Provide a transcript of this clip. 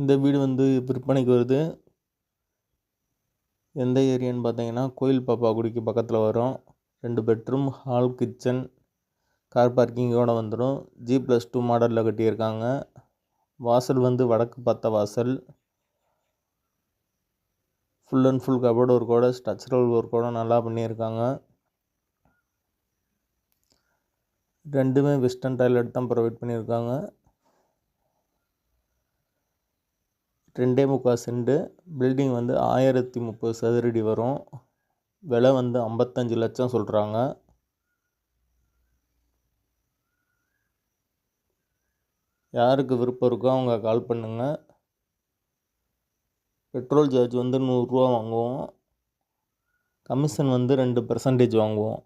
இந்த வீடு வந்து விற்பனைக்கு வருது. எந்த ஏரியான்னு பார்த்தீங்கன்னா கோயில் பாப்பாக்குடிக்கு பக்கத்தில் வரும் ரெண்டு பெட்ரூம் ஹால் கிச்சன். கார் பார்க்கிங்கோட வந்துடும் ஜி ப்ளஸ் டூ மாடலில் கட்டியிருக்காங்க. வாசல் வந்து வடக்கு பார்த்த வாசல். ஃபுல் அண்ட் ஃபுல் கபோர்டு ஒர்க்கோட ஸ்ட்ரக்சரல் ஒர்க்கோட நல்லா பண்ணியிருக்காங்க. ரெண்டுமே வெஸ்டர்ன் டாய்லெட் தான் ப்ரொவைட் பண்ணியிருக்காங்க. ரெண்டே முக்கால் செண்டு. பில்டிங் வந்து ஆயிரத்தி முப்பது சதுரடி வரும். விலை வந்து ஐம்பத்தஞ்சு லட்சம் சொல்கிறாங்க யாருக்கு விருப்பம் இருக்கோ அவங்க கால் பண்ணுங்கள் பெட்ரோல் சார்ஜ் வந்து நூறுரூவா வாங்குவோம். கமிஷன் வந்து ரெண்டு பர்சன்டேஜ் வாங்குவோம்.